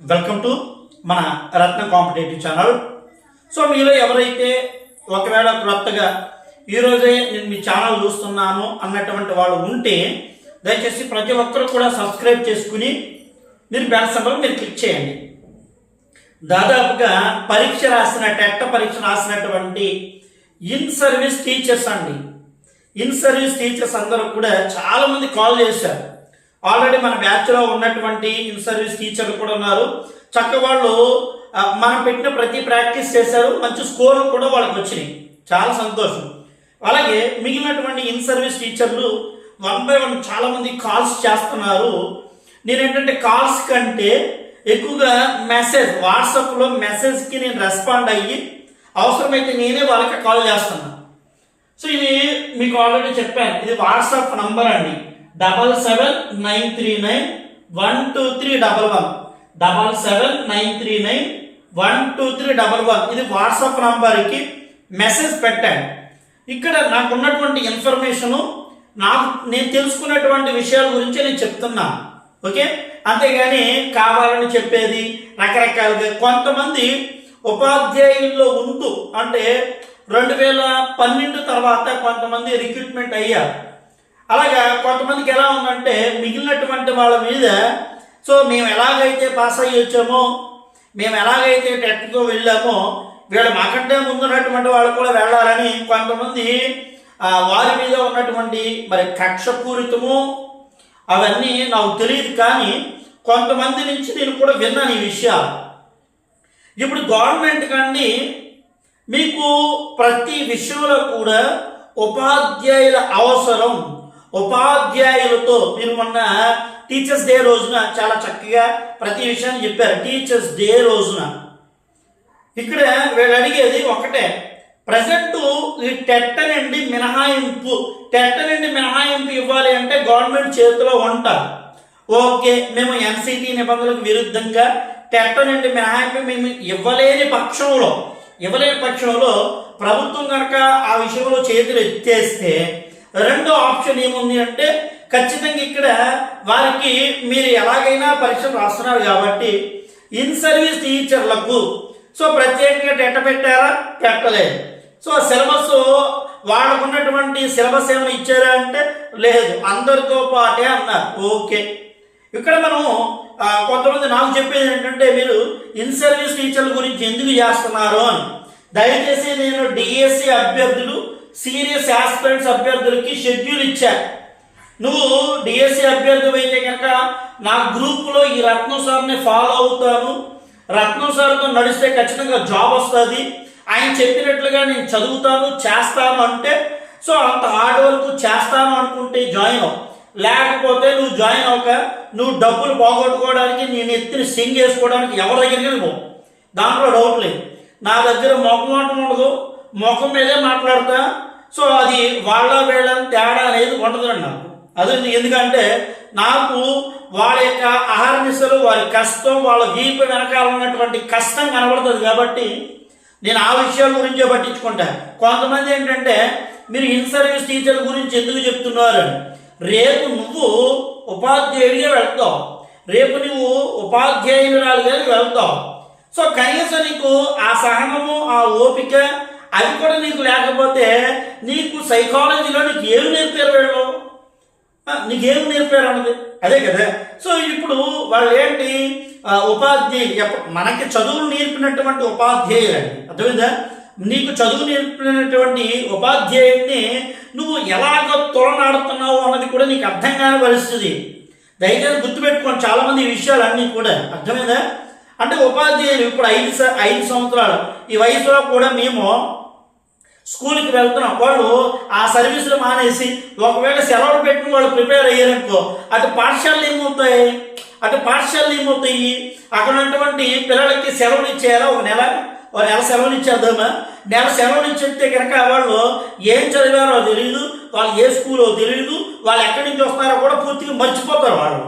Welcome to మన రత్న competitive channel. So మీలో ఎవరైతే ఒకవేళ క్రొత్తగా ఈరోజే నేను మీ ఛానల్ చూస్తున్నాను అన్నటువంటి వాళ్ళు ఉంటే దయచేసి ప్రతి ఒక్కరు కూడా సబ్స్క్రైబ్ చేసుకుని మీరు బెల్ సింబల్ మీరు క్లిక్ చేయండి. దాదాపుగా పరీక్ష రాసిన టెట్ పరీక్ష రాసినటువంటి ఇన్ సర్వీస్ టీచర్స్ అండి. ఇన్ సర్వీస్ టీచర్స్ అందరూ కూడా చాలామంది కాల్ చేశారు. ఆల్రెడీ మన బ్యాచ్లో ఉన్నటువంటి ఇన్ సర్వీస్ టీచర్లు కూడా ఉన్నారు. చక్క వాళ్ళు మనం పెట్టిన ప్రతి ప్రాక్టీస్ చేశారు. మంచి స్కోర్లు కూడా వాళ్ళకి వచ్చినాయి. చాలా సంతోషం. అలాగే మిగిలినటువంటి ఇన్ సర్వీస్ టీచర్లు వన్ బై వన్ చాలా మంది కాల్స్ చేస్తున్నారు. నేను ఏంటంటే కాల్స్ కంటే ఎక్కువగా మెసేజ్ వాట్సాప్లో మెసేజ్కి నేను రెస్పాండ్ అయ్యి అవసరమైతే నేనే వాళ్ళకి కాల్ చేస్తున్నాను సో ఇది మీకు ఆల్రెడీ చెప్పాను. ఇది వాట్సాప్ నంబర్ అండి. Double seven nine three nine one two three double one. Double seven nine three nine one two three double one. ఇది వాట్సాప్ నంబర్కి మెసేజ్ పెట్టాను. ఇక్కడ నాకు ఉన్నటువంటి ఇన్ఫర్మేషను నాకు నేను తెలుసుకున్నటువంటి విషయాల గురించి నేను చెప్తున్నాను ఓకే? అంతేగాని కావాలని చెప్పేది రకరకాలుగా కొంతమంది ఉపాధ్యాయుల్లో ఉంటూ అంటే రెండు వేల పన్నెండు తర్వాత కొంతమంది రిక్రూట్మెంట్ అయ్యారు. అలాగా కొంతమందికి ఎలా ఉందంటే మిగిలినటువంటి వాళ్ళ మీద సో మేము ఎలాగైతే పాస్ అయ్యి వచ్చామో మేము ఎలాగైతే టెట్తో వెళ్ళామో వీళ్ళు మాకంటే ముందున్నటువంటి వాళ్ళు కూడా వెళ్ళాలని కొంతమంది ఆ, వారి మీద ఉన్నటువంటి మరి కక్షపూరితము అవన్నీ నాకు తెలియదు కానీ కొంతమంది నుంచి నేను కూడా విన్నాను ఈ విషయాలు. ఇప్పుడు గవర్నమెంట్ కండి మీకు ప్రతి విషయంలో కూడా ఉపాధ్యాయుల అవసరం. ఉపాధ్యాయులతో మీరు మొన్న టీచర్స్ డే రోజున చాలా చక్కగా ప్రతి విషయాన్ని చెప్పారు. టీచర్స్ డే రోజున. ఇక్కడ వీళ్ళు అడిగేది ఒకటే. ప్రజెంట్ ఈ టెట్ నుండి మినహాయింపు టెట్ నుండి మినహాయింపు ఇవ్వాలి అంటే గవర్నమెంట్ చేతిలో ఉంటారు. ఓకే మేము ఎన్సిటి నిబంధనలకు విరుద్ధంగా టెట్ నుండి మినహాయింపు మేము ఇవ్వలేని పక్షంలో ఇవ్వలేని పక్షంలో ప్రభుత్వం కనుక ఆ విషయంలో చేతులు ఎత్తేస్తే రెండో ఆప్షన్ ఏముంది అంటే ఖచ్చితంగా ఇక్కడ వారికి మీరు ఎలాగైనా పరీక్షలు రాస్తున్నారు కాబట్టి ఇన్ సర్వీస్ టీచర్లకు సో ప్రత్యేకంగా టెట్ట పెట్టారా? పెట్టలేదు సో సిలబస్ వాళ్ళకున్నటువంటి సిలబస్ ఏమైనా ఇచ్చారా అంటే లేదు అందరితో పాటే అన్నారు. ఓకే. ఇక్కడ మనం కొంతమంది నాకు చెప్పేది ఏంటంటే మీరు ఇన్ సర్వీస్ టీచర్ల గురించి ఎందుకు చేస్తున్నారు అని. దయచేసి నేను డిఎస్సి అభ్యర్థులు సీరియస్ ఆస్పిరెంట్స్ అభ్యర్థులకి షెడ్యూల్ ఇచ్చారు నువ్వు డిఎస్సి అభ్యర్థి అయితే కనుక నా గ్రూపులో ఈ రత్నం సార్ని ఫాలో అవుతాను. రత్నం సార్తో నడిస్తే ఖచ్చితంగా జాబ్ వస్తుంది. ఆయన చెప్పినట్లుగా నేను చదువుతాను చేస్తాను అంటే సో అంత హార్డ్ వర్క్ చేస్తాను అనుకుంటే జాయిన్ అవ్వు. లేకపోతే నువ్వు జాయిన్ అవ్వక నువ్వు డబ్బులు పోగొట్టుకోవడానికి నేను ఎత్తిన సింగ్ వేసుకోవడానికి ఎవరి దగ్గరికి పో. దాంట్లో డౌట్ లేదు. నా దగ్గర ముఖం ఉండదు. ముఖం మీదే మాట్లాడతా. సో అది వాళ్ళ వీళ్ళ తేడా అనేది ఉండదండి నాకు. అది ఎందుకంటే నాకు వాళ్ళ యొక్క ఆహార నిశలు వారి కష్టం వాళ్ళ వీపు వెనకాల ఉన్నటువంటి కష్టం కనబడుతుంది కాబట్టి నేను ఆ విషయాల గురించే పట్టించుకుంటా. కొంతమంది ఏంటంటే మీరు ఇన్ సర్వీస్ టీచర్ గురించి ఎందుకు చెప్తున్నారు? అని రేపు నువ్వు ఉపాధ్యాయుడిగా వెళ్తావు. రేపు నువ్వు ఉపాధ్యాయురాలుగా వెళ్తావు. సో కనీసం నీకు ఆ సహనము ఆ ఓపిక అది కూడా నీకు లేకపోతే నీకు సైకాలజీలో నీకు ఏమి నేర్పారు వీళ్ళు? నీకేం నేర్పారు అన్నది? అదే కదా. సో ఇప్పుడు వాళ్ళు ఏంటి ఉపాధ్యాయులు. మనకి చదువులు నేర్పినటువంటి ఉపాధ్యాయులు అండి. అర్థమైందా? నీకు చదువు నేర్పినటువంటి ఉపాధ్యాయుడిని నువ్వు ఎలాగ తొలనాడుతున్నావు అన్నది కూడా నీకు అర్థం కాని పరిస్థితి. దయచేసి గుర్తుపెట్టుకోండి చాలామంది ఈ విషయాలన్నీ కూడా. అర్థమైందా? అంటే ఉపాధ్యాయులు ఇప్పుడు ఐదు ఐదు సంవత్సరాలు. ఈ వయసులో కూడా మేము స్కూల్కి వెళ్తున్నాం వాళ్ళు ఆ సర్వీసులు మానేసి ఒకవేళ సెలవులు పెట్టిన వాళ్ళు ప్రిపేర్ అయ్యారనుకో అటు పాఠశాలలు ఏమవుతాయి? అటు పాఠశాలలు ఏమవుతాయి? అక్కడ ఉన్నటువంటి పిల్లలకి సెలవులు ఇచ్చేయాలా? ఒక నెల ఒక నెల సెలవులు ఇచ్చేద్దామా? నెల సెలవులు ఇచ్చితే కనుక వాళ్ళు ఏం చదివారో తెలియదు వాళ్ళు ఏ స్కూలో తెలియదు వాళ్ళు ఎక్కడి నుంచి వస్తారో కూడా పూర్తిగా మర్చిపోతారు వాళ్ళు.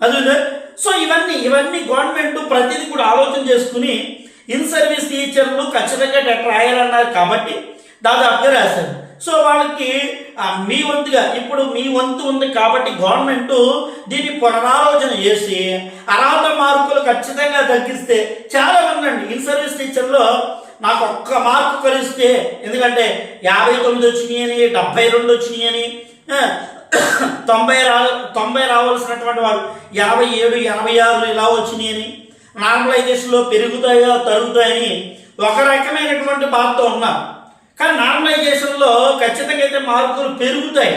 అదే సో ఇవన్నీ ఇవన్నీ గవర్నమెంట్ ప్రతిదీ కూడా ఆలోచన చేసుకుని ఇన్ సర్వీస్ టీచర్లు ఖచ్చితంగా రాయాలన్నారు కాబట్టి దాదాపుగా రాశారు. సో వాళ్ళకి మీ వంతుగా ఇప్పుడు మీ వంతు ఉంది కాబట్టి గవర్నమెంట్ దీన్ని పునరాలోచన చేసి అర్హత మార్కులు ఖచ్చితంగా తగ్గిస్తే చాలా ఉందండి. ఇన్ సర్వీస్ టీచర్లో నాకు ఒక్క మార్కు కలిస్తే ఎందుకంటే యాభై తొమ్మిది వచ్చినాయి అని డెబ్బై రెండు వచ్చినాయి అని తొంభై రా తొంభై రావాల్సినటువంటి వాళ్ళు యాభై ఏడు ఎనభై ఆరు ఇలా వచ్చినాయని నార్మలైజేషన్లో పెరుగుతాయో తరుగుతాయని ఒక రకమైనటువంటి బాధతో ఉన్నారు కానీ నార్మలైజేషన్లో ఖచ్చితంగా అయితే మార్కులు పెరుగుతాయి.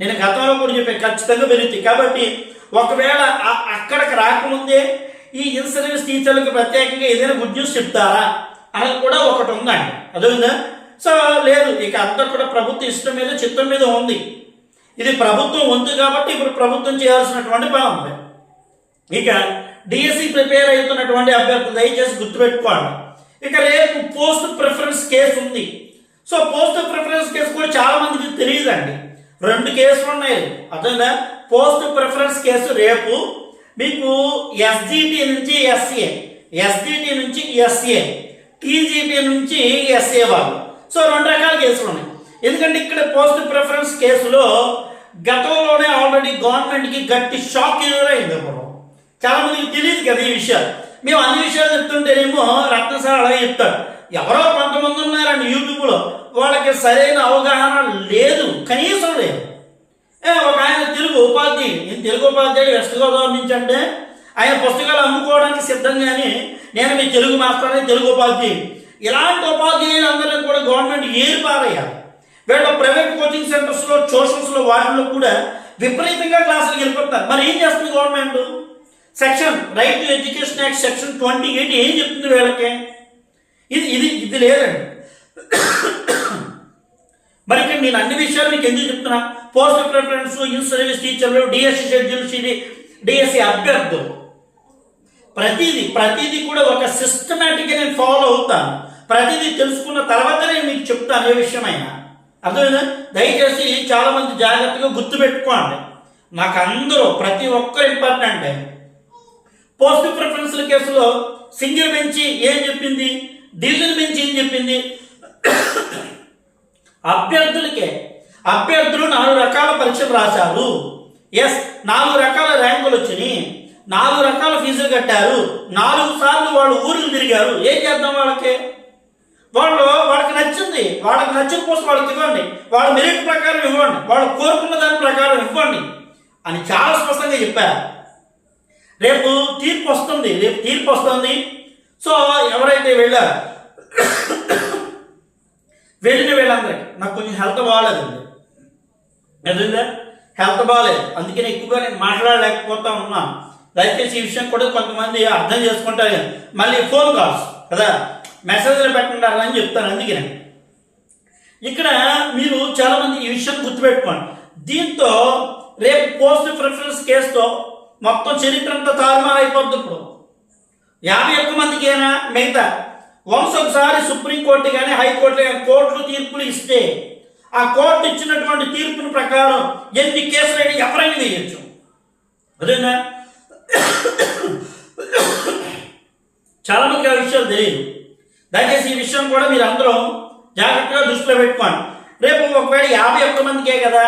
నేను గతంలో కూడా చెప్పాను ఖచ్చితంగా పెరుగుతాయి. కాబట్టి ఒకవేళ అక్కడికి రాకముందే ఈ ఇన్సూరెన్స్ టీచర్లకు ప్రత్యేకంగా ఏదైనా గుడ్ న్యూస్ చెప్తారా అనేది కూడా ఒకటి ఉందండి. అదేవిధంగా సో లేదు ఇక అంతా కూడా ప్రభుత్వ ఇష్టం మీద చిత్తం మీద ఉంది. ఇది ప్రభుత్వం ఉంది కాబట్టి ఇప్పుడు ప్రభుత్వం చేయాల్సినటువంటి పని ఉంది. ఇక డిఎస్సి ప్రిపేర్ అవుతున్నటువంటి అభ్యర్థులు దయచేసి గుర్తుపెట్టుకోండి. ఇక రేపు పోస్ట్ ప్రిఫరెన్స్ కేసు ఉంది. సో పోస్ట్ ప్రిఫరెన్స్ కేసు కూడా చాలా మందికి తెలియదండి. రెండు కేసులు ఉన్నాయి. అర్థంగా పోస్ట్ ప్రిఫరెన్స్ కేసు రేపు మీకు ఎస్జిటి నుంచి ఎస్ఏ ఎస్జిటి నుంచి ఎస్ఏ టీజీటీ నుంచి ఎస్ఏ వాళ్ళు. సో రెండు రకాల కేసులు ఉన్నాయి. ఎందుకంటే ఇక్కడ పోస్ట్ ప్రిఫరెన్స్ కేసులో గతంలోనే ఆల్రెడీ గవర్నమెంట్కి గట్టి షాక్ ఎదురైంది ఇప్పుడు చాలా మందికి తెలియదు కదా ఈ విషయాలు. మేము అన్ని విషయాలు చెప్తుంటేనేమో రత్నసార్ అలాగే చెప్తారు. ఎవరో కొంతమంది ఉన్నారండి యూట్యూబ్లో. వాళ్ళకి సరైన అవగాహన లేదు కనీసం లేదు. ఏ, ఒక ఆయన తెలుగు ఉపాధ్యాయుడు. నేను తెలుగు ఉపాధ్యాయుడు వెస్ట్ గోదావరి నుంచి అంటే ఆయన పుస్తకాలు అమ్ముకోవడానికి సిద్ధంగానే నేను మీ తెలుగు మాస్టర్ని తెలుగు ఉపాధ్యాయుడు. ఇలాంటి ఉపాధ్యాయులు అందరినీ కూడా గవర్నమెంట్ ఏది పారేయాలి వీళ్ళ ప్రైవేట్ కోచింగ్ సెంటర్స్లో ట్యూషన్స్లో వాటిల్లో కూడా విపరీతంగా క్లాసులు వెళ్ళిపోతారు మరి ఏం చేస్తుంది government? Section right to education act section twenty eight ఏం చెప్తుంది వీళ్ళకి? ఇది ఇది ఇది లేదండి. మరి ఇక్కడ నేను అన్ని విషయాలు మీకు ఎందుకు చెప్తున్నా? పోస్ట్ ప్రిఫరెన్స్ ఇన్ సర్వీస్ టీచర్లు డిఎస్సి షెడ్యూల్ సిడి డిఎస్సి అభ్యర్థులు ప్రతిదీ ప్రతిదీ కూడా ఒక సిస్టమేటిక్గా నేను ఫాలో అవుతాను. ప్రతిదీ తెలుసుకున్న తర్వాత నేను మీకు చెప్తాను ఏ విషయమైనా. అర్థమైందా? దయచేసి చాలా మంది జాగ్రత్తగా గుర్తుపెట్టుకోండి నాకు అందరూ ప్రతి ఒక్కరు ఇంపార్టెంట్ పోస్ట్ ప్రిఫరెన్స్ల కేసులో సింగిల్ బెంచ్ ఏం చెప్పింది? ఢిల్లీ మించి ఏం చెప్పింది? అభ్యర్థులకే అభ్యర్థులు నాలుగు రకాల పరీక్షలు రాశారు. ఎస్ నాలుగు రకాల ర్యాంకులు వచ్చినాయి. నాలుగు రకాల ఫీజులు కట్టారు. నాలుగు సార్లు వాళ్ళు ఊర్లు తిరిగారు. ఏం చేద్దాం వాళ్ళకి? వాళ్ళు వాళ్ళకి నచ్చింది. వాళ్ళకి నచ్చిన కోసం వాళ్ళకి ఇవ్వండి. వాళ్ళ మెరిట్ ప్రకారం ఇవ్వండి. వాళ్ళు కోరుకున్న దాని ప్రకారం ఇవ్వండి అని చాలా స్పష్టంగా చెప్పారు. రేపు తీర్పు వస్తుంది. రేపు తీర్పు వస్తుంది. సో ఎవరైతే వెళ్ళారు వెళ్ళిన వీళ్ళందరికీ నాకు కొంచెం హెల్త్ బాగాలేదండి. ఎదురుగా హెల్త్ బాగాలేదు. అందుకని ఎక్కువగా నేను మాట్లాడలేకపోతా ఉన్నాను దయచేసి ఈ విషయం కూడా కొంతమంది అర్థం చేసుకుంటారు మళ్ళీ ఫోన్ కాల్స్ కదా? మెసేజ్లు పెట్టండి అని చెప్తాను అందుకనే ఇక్కడ మీరు చాలామంది ఈ విషయం గుర్తుపెట్టుకోండి. దీంతో రేపు పోస్ట్ ప్రిఫరెన్స్ కేసుతో మొత్తం చరిత్ర అంతా తారుమారు అయిపోద్ది ఇప్పుడు. యాభై ఒక్క మందికేనా మిగతా? వన్స్ ఒకసారి సుప్రీంకోర్టు కానీ హైకోర్టు కానీ కోర్టులు తీర్పులు ఇస్తే ఆ కోర్టు ఇచ్చినటువంటి తీర్పుని ప్రకారం ఎన్ని కేసులైనా ఎవరైనా వేయచ్చు. అదేనా? చాలా మందికి ఆ విషయాలు తెలియదు. దయచేసి ఈ విషయం కూడా మీరు అందరూ జాగ్రత్తగా దృష్టిలో పెట్టుకోండి. రేపు ఒకవేళ యాభై ఒక్క మందికే కదా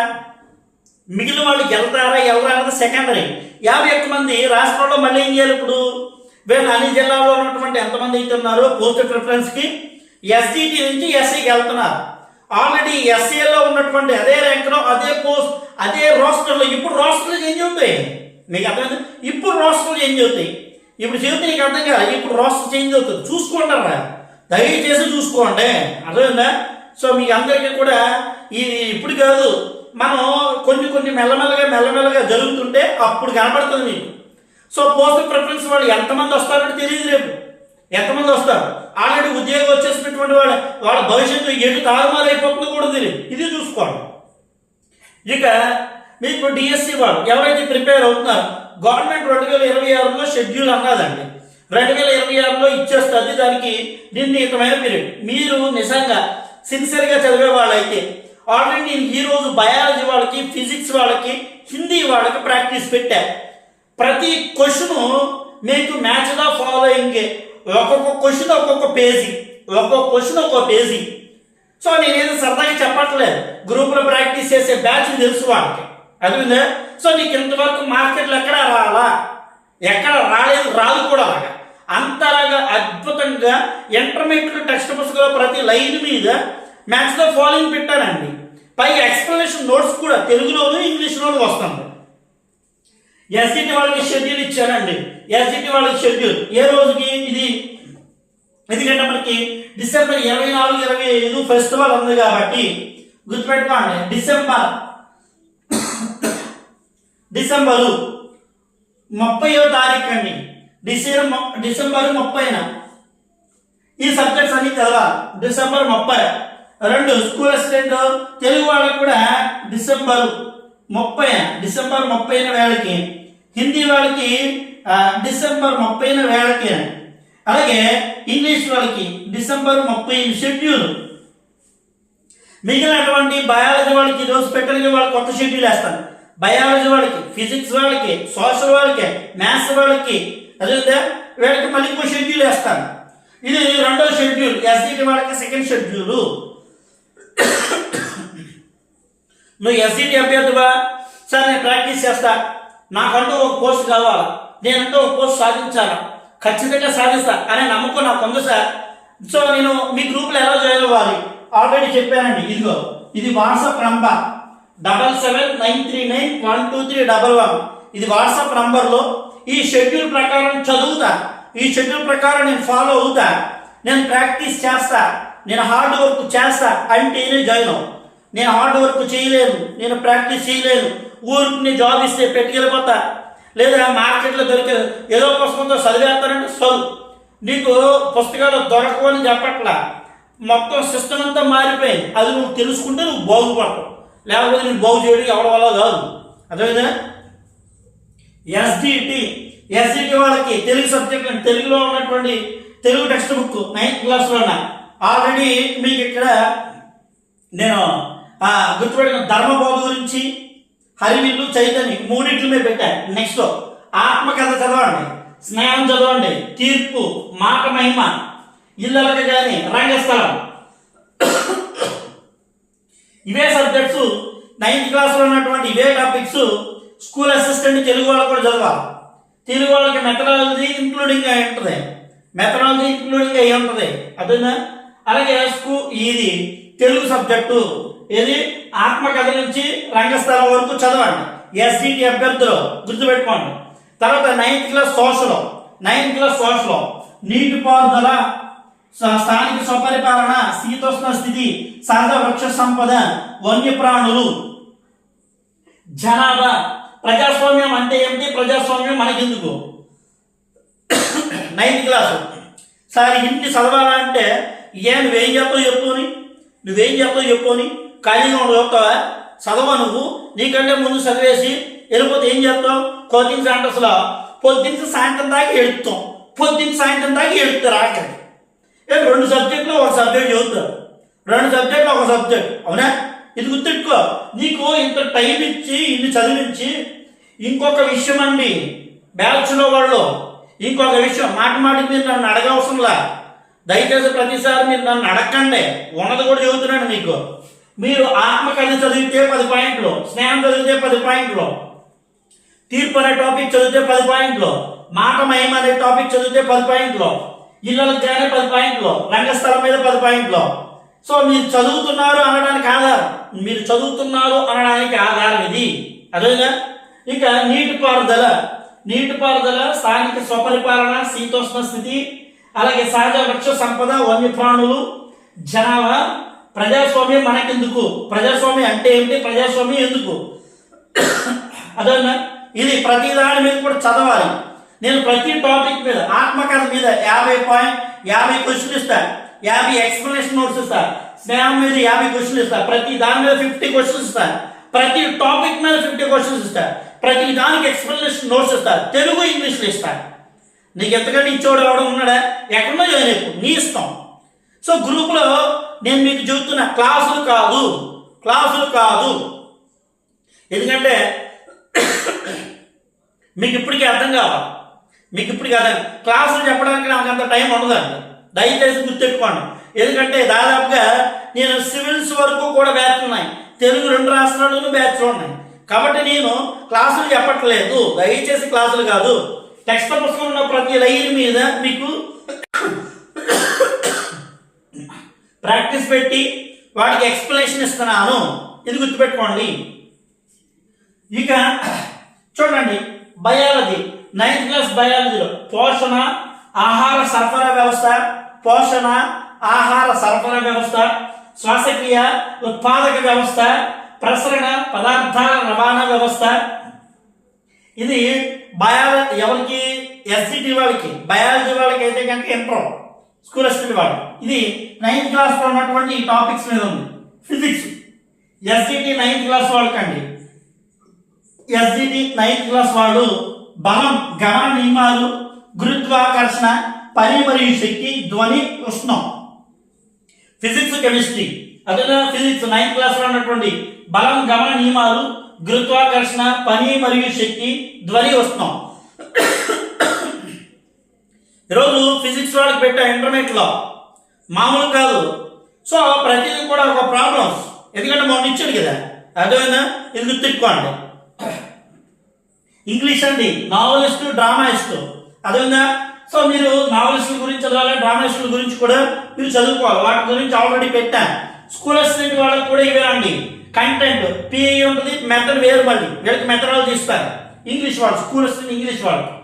మిగిలిన వాళ్ళు వెళ్తారా ఎవరు అన్నది సెకండరీ యాభై ఒక్క మంది రాష్ట్రంలో మళ్ళీ ఏం చేయాలి ఇప్పుడు? వీళ్ళు అన్ని జిల్లాల్లో ఉన్నటువంటి ఎంతమంది అయితే ఉన్నారో పోస్ట్ ప్రిఫరెన్స్కి ఎస్సీటీ నుంచి ఎస్సీకి వెళ్తున్నారు. ఆల్రెడీ ఎస్సీలో ఉన్నటువంటి అదే ర్యాంక్లో అదే పోస్ట్ అదే రోస్టర్లో ఇప్పుడు రోస్టర్లు చేంజ్ అవుతాయి. మీకు అర్థమైంది? ఇప్పుడు రోస్టర్లు చేంజ్ అవుతాయి. ఇప్పుడు చెబితే నీకు అర్థం కాదు ఇప్పుడు రోస్టర్ చేంజ్ అవుతుంది. చూసుకుంటారా దయచేసి చూసుకోండి. అర్థమైందా? సో మీకు అందరికీ కూడా ఇది ఇప్పుడు కాదు మనం కొన్ని కొన్ని మెల్లమెల్లగా మెల్లమెల్లగా జరుగుతుంటే అప్పుడు కనపడుతుంది మీకు. సో పోస్ట్ ప్రిఫరెన్స్ వాళ్ళు ఎంతమంది వస్తారని తెలియదు రేపు. ఎంతమంది వస్తారు? ఆల్రెడీ ఉద్యోగం వచ్చేసినటువంటి వాళ్ళ వాళ్ళ భవిష్యత్తు ఎటు తారుమారు కూడా తెలియదు. ఇది చూసుకోండి ఇక మీకు డిఎస్సి వాళ్ళు ఎవరైతే ప్రిపేర్ అవుతున్నారో గవర్నమెంట్ రెండు వేల ఇరవై ఆరులో షెడ్యూల్ అన్నదండి. రెండు వేల ఇరవై ఆరులో ఇచ్చేస్తుంది. దానికి నిర్ణీతమైన పీరియడ్. మీరు నిజంగా సిన్సియర్గా చదివే వాళ్ళైతే ఆల్రెడీ నేను ఈ రోజు బయాలజీ వాళ్ళకి ఫిజిక్స్ వాళ్ళకి హిందీ వాళ్ళకి ప్రాక్టీస్ పెట్టాను ప్రతి క్వశ్చన్ మీకు మ్యాచ్ ద ఫాలోయింగ్ ఒక్కొక్క క్వశ్చన్ ఒక్కొక్క పేజీ ఒక్కొక్క క్వశ్చన్ ఒక్కొక్క పేజీ సో నేనేదో సరదాగా చెప్పట్లేదు. గ్రూప్లో ప్రాక్టీస్ చేసే బ్యాచ్ తెలుసు వాళ్ళకి. అది సో నీకు ఇంతవరకు మార్కెట్లో ఎక్కడ రాలా? ఎక్కడ రాలేదు రాదు కూడా అలాగా. అంతలాగా అద్భుతంగా ఇంటర్మీడియట్ టెక్స్ట్ బుక్స్లో ప్రతి లైన్ మీద మ్యాథ్స్లో ఫాలోయింగ్ పెట్టానండి పై ఎక్స్ప్లెనేషన్ నోట్స్ కూడా తెలుగులోను ఇంగ్లీష్లోను వస్తుంది. ఎస్జిటి వాళ్ళకి షెడ్యూల్ ఇచ్చారండి ఎస్జిటి వాళ్ళకి షెడ్యూల్ ఏ రోజుకి? ఇది ఎందుకంటే మనకి డిసెంబర్ ఇరవై నాలుగు ఇరవై ఐదు ఫెస్టివల్ ఉంది కాబట్టి గుర్తుపెట్టుకోండి. డిసెంబర్ డిసెంబరు ముప్పయో తారీఖు అండి. డిసెంబర్ డిసెంబర్ ముప్పైన. ఈ సబ్జెక్ట్స్ అన్ని చదవాలి డిసెంబర్ ముప్పై. రెండు స్కూల్ అసిస్టెంట్ తెలుగు వాళ్ళకు కూడా డిసెంబర్ ముప్పై డిసెంబర్ ముప్పై వేళకి హిందీ వాళ్ళకి డిసెంబర్ ముప్పైన వేళకి. అలాగే ఇంగ్లీష్ వాళ్ళకి డిసెంబర్ ముప్పై షెడ్యూల్. మిగిలినటువంటి బయాలజీ వాళ్ళకి రోజు పెట్టడానికి వాళ్ళు కొత్త షెడ్యూల్ వేస్తారు. బయాలజీ వాళ్ళకి ఫిజిక్స్ వాళ్ళకి సోషల్ వాళ్ళకి మ్యాథ్స్ వాళ్ళకి అదే వీళ్ళకి మళ్ళీ ఇంకో షెడ్యూల్ వేస్తాను ఇది రెండో షెడ్యూల్ ఎస్సీటీ వాళ్ళకి సెకండ్ షెడ్యూల్. నువ్వు ఎస్సీటీ అభ్యర్థివా? సార్ నేను ప్రాక్టీస్ చేస్తా. నాకంటూ ఒక పోస్ట్ కావాలా? నేనంటూ ఒక పోస్ట్ సాధించాలా? ఖచ్చితంగా సాధిస్తా అనే నమ్మకం నాకు ఉంది సార్. సో నేను మీ గ్రూప్లో ఎలా జాయిన్ అవ్వాలి? ఆల్రెడీ చెప్పానండి. ఇదిగో ఇది WhatsApp number. Double seven nine three nine one two three double one. ఇది వాట్సాప్ నంబర్లో. ఈ షెడ్యూల్ ప్రకారం చదువుతా. ఈ షెడ్యూల్ ప్రకారం నేను ఫాలో అవుతా. నేను ప్రాక్టీస్ చేస్తా. నేను హార్డ్ వర్క్ చేస్తా. అంటేనే జాయిన్ నేను హార్డ్ వర్క్ చేయలేను నేను ప్రాక్టీస్ చేయలేను ఊరికి జాబ్ ఇస్తే పెట్టుకెళ్ళిపోతా లేదా మార్కెట్లో దొరికే ఏదో పుస్తకంతో చదివేస్తానంటే చదువు. నీకు పుస్తకాలు దొరకవని చెప్పట్లా. మొత్తం సిస్టమ్ అంతా మారిపోయింది. అది నువ్వు తెలుసుకుంటే నువ్వు బాగుపడతావు. లేకపోతే నేను బాగు చేయడం ఎవరి వల్ల కాదు. అదేవిధంగా ఎస్డిటి ఎస్డిటి వాళ్ళకి తెలుగు సబ్జెక్ట్ తెలుగులో ఉన్నటువంటి తెలుగు టెక్స్ట్ బుక్ నైన్త్ క్లాస్లో ఆల్రెడీ మీకు ఇక్కడ నేను గుర్తుపడిన గుర్తుపెట్టిన ధర్మబోధ గురించి హరివిల్లు చైతన్య మూడింటి మీద పెట్టాను నెక్స్ట్ ఆత్మకథ చదవండి స్నేహం చదవండి తీర్పు మాట మహిమ ఇళ్ళలకు కానీ రంగస్థలం. ఇవే సబ్జెక్ట్స్ నైన్త్ క్లాస్లో ఉన్నటువంటి ఇవే టాపిక్స్ స్కూల్ అసిస్టెంట్ తెలుగు వాళ్ళకు కూడా చదవాలి. తెలుగు వాళ్ళకి మెథడాలజీ ఇంక్లూడింగ్ అయి ఉంటుంది? మెథడాలజీ ఇంక్లూడింగ్ అయి ఉంటుంది? అదేనా అలాగే స్కూ ఇది తెలుగు సబ్జెక్టు ఇది ఆత్మకథ నుంచి రంగస్థలం వరకు చదవండి. ఎస్సీటీ అభ్యర్థులు గుర్తుపెట్టుకోండి. తర్వాత ninth class social ninth class social నీటిపారుదల స్థానిక స్వపరిపాలన శీతోష్ణ స్థితి సహజ వృక్ష సంపద వన్యప్రాణులు. జనాభా. ప్రజాస్వామ్యం అంటే ఏమిటి? ప్రజాస్వామ్యం మనకెందుకు? నైన్త్ క్లాసు సార్ ఇంటి చదవాలంటే ఏ నువ్వేం చేస్తావు చెప్పుని నువ్వేం చేస్తావు చెప్పుని ఖాళీగా చదువుతావా చదవ నువ్వు నీకంటే ముందు చదివేసి వెళ్ళిపోతే ఏం చేస్తావు? కోచింగ్ సెంటర్స్లో పొద్దున్న సాయంత్రం దాకా ఎడుతాం పొద్దున్న సాయంత్రం దాకా ఎడుతారు ఆఖరి ఏ రెండు సబ్జెక్టులు ఒక సబ్జెక్ట్ చదువుతారు. రెండు సబ్జెక్టులు ఒక సబ్జెక్ట్. అవునా? ఇది గుర్తుపెట్టుకో. నీకు ఇంత టైం ఇచ్చి ఇన్ని చదివించి ఇంకొక విషయం అండి. బ్యాచ్లో వాళ్ళు ఇంకొక విషయం మాట మాటికి మీరు నన్ను అడగవసరంలా. దయచేసి ప్రతిసారి మీరు నన్ను అడగండి ఉన్నది కూడా చెబుతున్నాను మీకు. మీరు ఆత్మకథ చదివితే పది పాయింట్లు స్నేహం చదివితే పది పాయింట్లు తీర్పు అనే టాపిక్ చదివితే పది పాయింట్లు మాట మహిమ అనే టాపిక్ చదివితే పది పాయింట్లు ఇళ్ళకి కానీ పది పాయింట్లు రంగస్థలం మీద పది పాయింట్లు. సో మీరు చదువుతున్నారు అనడానికి ఆధారం మీరు చదువుతున్నారు అనడానికి ఆధారం ఇది. అదేగా ఇక నీటిపారుదల నీటిపారుదల స్థానిక స్వపరిపాలన శీతోష్ణ స్థితి అలాగే సహజ వృక్ష సంపద వన్యప్రాణులు జనాభా ప్రజాస్వామ్యం మనకెందుకు? ప్రజాస్వామ్యం అంటే ఏంటి ప్రజాస్వామ్యం ఎందుకు? అదన్నా ఇది ప్రతి దాని మీద కూడా చదవాలి. నేను ప్రతి టాపిక్ మీద ఆత్మకథ మీద యాభై పాయింట్ యాభై క్వశ్చన్ ఇస్తా. యాభై ఎక్స్ప్లెనేషన్ నోట్స్ ఇస్తా. స్నేహం మీద యాభై క్వశ్చన్ ఇస్తా. ప్రతి దాని మీద ఫిఫ్టీ క్వశ్చన్స్ ఇస్తా. ప్రతి టాపిక్ మీద ఫిఫ్టీ క్వశ్చన్స్ ఇస్తా. ప్రతి దానికి ఎక్స్ప్లెనేషన్ నోట్స్ ఇస్తా. తెలుగు ఇంగ్లీష్లో ఇస్తా. నీకు ఎంతకంటే ఇచ్చోడు ఎవడం ఉన్నాడా? ఎక్కడో జాయిన్ అయిపో. నీ ఇష్టం. సో గ్రూప్లో నేను మీకు చెబుతున్న క్లాసులు కాదు. క్లాసులు కాదు. ఎందుకంటే మీకు ఇప్పటికీ అర్థం కావాలి మీకు ఇప్పటికీ అర్థం. క్లాసులు చెప్పడానికి నాకు అంత టైం ఉండదండి. దయచేసి గుర్తెట్టుకోండి ఎందుకంటే దాదాపుగా నేను సివిల్స్ వరకు కూడా బ్యాచ్లు ఉన్నాయి. తెలుగు రెండు రాష్ట్రాల్లోనూ బ్యాచ్లు ఉన్నాయి. కాబట్టి నేను క్లాసులు చెప్పట్లేదు. దయచేసి క్లాసులు కాదు. టెక్స్ట్ పుస్తకం ఉన్న ప్రతి లైన్ మీద మీకు ప్రాక్టీస్ పెట్టి వాటికి ఎక్స్ప్లెనేషన్ ఇస్తున్నాను. ఇది గుర్తుపెట్టుకోండి. ఇక చూడండి బయాలజీ. నైన్త్ క్లాస్ బయాలజీలో పోషణ ఆహార సరఫరా వ్యవస్థ పోషణ ఆహార సరఫరా వ్యవస్థ శ్వాసక్రియ ఉత్పాదక వ్యవస్థ ప్రసరణ పదార్థాల రవాణా వ్యవస్థ. ఇది బయాలజీ ఎవరికి? ఎస్సిటీ వాళ్ళకి. బయాలజీ వాళ్ళకి అయితే కనుక ఇంప్రూవ్. స్కూల్ అసిస్టెంట్ వాళ్ళు ఇది నైన్త్ క్లాస్లో ఉన్నటువంటి టాపిక్స్ మీద ఉంది. ఫిజిక్స్ ఎస్జిటి నైన్త్ క్లాస్ వాళ్ళకండి. ఎస్జిటి నైన్త్ క్లాస్ వాడు బలం గమన నియమాలు గురుత్వాకర్షణ పని మరియు శక్తి ధ్వని ఉష్ణం. ఫిజిక్స్ కెమిస్ట్రీ అదే ఫిజిక్స్ నైన్త్ క్లాస్లో ఉన్నటువంటి బలం గమన నియమాలు గురుత్వాకర్షణ పని మరియు శక్తి ధ్వని ఉష్ణం. ఈరోజు ఫిజిక్స్ వాళ్ళకి పెట్టా ఇంటర్నెట్లో మామూలు కాదు. సో ప్రతిదీ కూడా ఒక ప్రాబ్లమ్స్ ఎందుకంటే మొన్న ఇచ్చాడు కదా. అదేనా ఇది గుర్తుపెట్టుకోండి. ఇంగ్లీష్ అండి. నావలిస్ట్ డ్రామాయిస్ట్ అదేవిధంగా సో మీరు నావలిస్టుల గురించి చదవాలి డ్రామాయిస్టుల గురించి కూడా మీరు చదువుకోవాలి. వాటి గురించి ఆల్రెడీ పెట్టాను స్కూల్ అసిస్టెంట్ వాళ్ళకి కూడా ఇవే అండి కంటెంట్ పిఐ ఉంటుంది మెథడ్ వేరు మళ్ళీ వీళ్ళకి మెథడాలజీ ఇస్తారు. ఇంగ్లీష్ వాళ్ళు స్కూల్ అసిస్టెంట్ ఇంగ్లీష్ వాళ్ళు.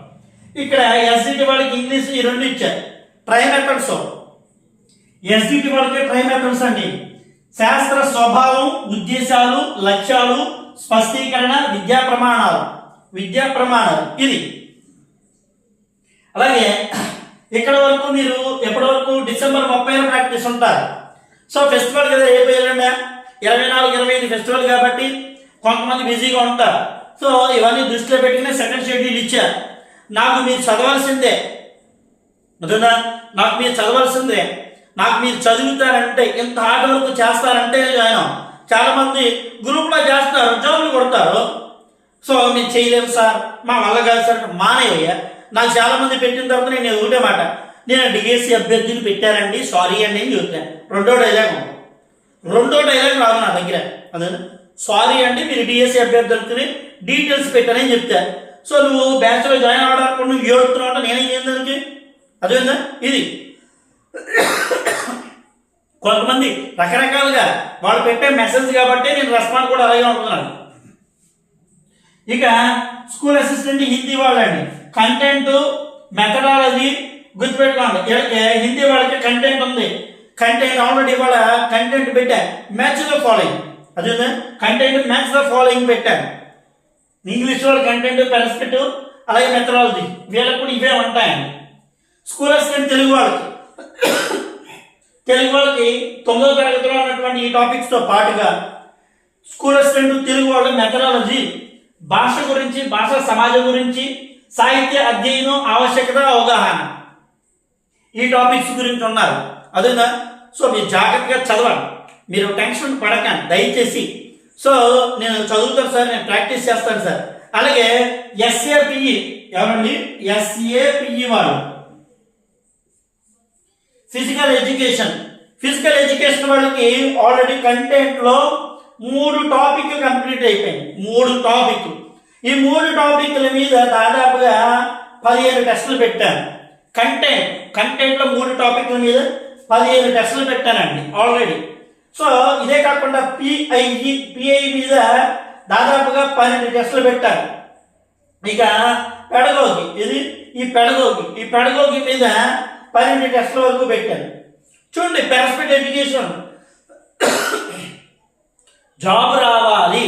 ఇక్కడ ఎస్డిటి వాళ్ళకి ఇంగ్లీష్ ఈ రెండు ఇచ్చారు. ట్రై మెథడ్స్ ఎస్డిటి వాళ్ళకి ట్రై మెథడ్స్ అండి. శాస్త్ర స్వభావం ఉద్దేశాలు లక్ష్యాలు స్పష్టీకరణ విద్యా ప్రమాణాలు. విద్యా ప్రమాణాలు. ఇది. అలాగే ఇక్కడ వరకు మీరు ఎప్పటి వరకు డిసెంబర్ ముప్పై ప్రాక్టీస్ ఉంటారు. సో ఫెస్టివల్ కదా ఏ ఎల్లుండా ఇరవై నాలుగు ఇరవై ఐదు ఫెస్టివల్ కాబట్టి కొంతమంది బిజీగా ఉంటారు. సో ఇవన్నీ దృష్టిలో పెట్టుకుని సెకండ్ షెడ్యూల్ ఇచ్చారు. నాకు మీరు చదవాల్సిందే. అదేనా నాకు మీరు చదవాల్సిందే. నాకు మీరు చదువుతారంటే ఇంత హార్డ్ వర్క్ చేస్తారంటే ఆయన. చాలా మంది గ్రూప్లో చేస్తారు జాబులు కొడతారు. సో మేము చేయలేము సార్. మా వల్ల కాదు సార్ మానేవయ్యా నాకు చాలా మంది పెట్టిన తర్వాత నేను ఎదుగుటే మాట నేను డిఎస్సి అభ్యర్థిని పెట్టారండి సారీ అండి అని చెప్తాను రెండో డైలాగ్ రెండో డైలాగ్ రాదు నా దగ్గర. అదే సారీ అండి మీరు డిఎస్సి అభ్యర్థులకి డీటెయిల్స్ పెట్టానని చెప్తారు సో నువ్వు బ్యాచ్లో జాయిన్ అవడానికి నువ్వు ఏడుతున్నావు అంటే నేనేం చేయను దానికి? అదేందా ఇది. కొంతమంది రకరకాలుగా వాళ్ళు పెట్టే మెసేజ్ కాబట్టి నేను రెస్పాండ్ కూడా అలాగే ఉంటున్నాను. ఇక స్కూల్ అసిస్టెంట్ హిందీ వాళ్ళండి కంటెంట్ మెథడాలజీ గుర్తుపెట్టుకోండి. హిందీ వాళ్ళకి కంటెంట్ ఉంది. కంటెంట్ ఆల్రెడీ వాళ్ళ కంటెంట్ పెట్టా. మ్యాచ్ ద ఫాలోయింగ్ అదే కంటెంట్ మ్యాచ్ ద ఫాలోయింగ్ పెట్టాను ఇంగ్లీష్ వాళ్ళ కంటెంట్ పెరస్పెక్టివ్ అలాగే మెథడాలజీ వీళ్ళకి కూడా ఇవే ఉంటాయండి స్కూల్ అసిస్టెంట్ తెలుగు వాళ్ళకి. తెలుగు వాళ్ళకి తొమ్మిదో తరగతిలో ఉన్నటువంటి ఈ టాపిక్స్తో పాటుగా స్కూల్ అసిస్టెంట్ తెలుగు వాళ్ళ మెథడాలజీ భాష గురించి భాషా సమాజం గురించి సాహిత్య అధ్యయనం ఆవశ్యకత అవగాహన. ఈ టాపిక్స్ గురించి ఉన్నారు. అదేనా? సో మీరు జాగ్రత్తగా చదవండి. మీరు టెన్షన్ పడకండి. దయచేసి సో నేను చదువుతాను సార్ నేను ప్రాక్టీస్ చేస్తాను సార్. అలాగే ఎస్ఏపిఈ ఎవరండి? ఎస్ఏపిఈ వాళ్ళు ఫిజికల్ ఎడ్యుకేషన్ ఫిజికల్ ఎడ్యుకేషన్ వాళ్ళకి ఆల్రెడీ కంటెంట్లో మూడు టాపిక్ కంప్లీట్ అయిపోయింది. మూడు టాపిక్ ఈ మూడు టాపిక్ల మీద దాదాపుగా పదిహేను టెస్టులు పెట్టాను. కంటెంట్ కంటెంట్లో మూడు టాపిక్ల మీద పదిహేను టెస్టులు పెట్టానండి ఆల్రెడీ సో ఇదే కాకుండా పిఐఈ పిఐ మీద దాదాపుగా పన్నెండు టెస్టులు పెట్టారు. ఇక పెడగోగి ఇది ఈ పెడగోగి. ఈ పెడగోగి మీద పన్నెండు టెస్టుల వరకు పెట్టారు. చూడండి పెరస్పెక్ట్ ఎడ్యుకేషన్ జాబ్ రావాలి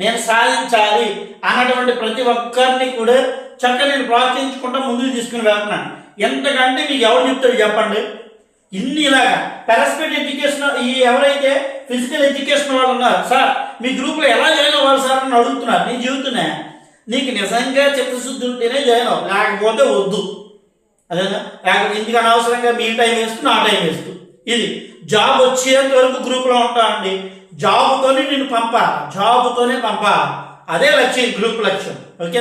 నేను సాధించాలి అన్నటువంటి ప్రతి ఒక్కరిని కూడా చక్కగా నేను ప్రోత్సహించుకుంటా ముందుకు తీసుకుని వెళ్తున్నాను. ఎంతకంటే మీకు ఎవరు చెప్తారు చెప్పండి? ఇన్ని ఇలాగా. పెరస్పెక్ట్ ఎడ్యుకేషన్ ఈ ఎవరైతే ఫిజికల్ ఎడ్యుకేషన్ వాళ్ళు ఉన్నారు సార్ మీ గ్రూప్లో ఎలా జాయిన్ అవ్వాలి సార్ అని అడుగుతున్నారు. నేను చెబుతున్నా నీకు నిజంగా చిత్తశుద్ధి ఉంటేనే జాయిన్ అవ్వు లేకపోతే వద్దు. అదేనా? లేకపోతే ఇందుకు అనవసరంగా మీ టైం వేస్తూ నా టైం వేస్తూ. ఇది జాబ్ వచ్చేంత వరకు గ్రూప్లో ఉంటానండి జాబ్తోనే నేను పంపా జాబ్తోనే పంపా అదే లక్ష్యం గ్రూప్ లక్ష్యం. ఓకే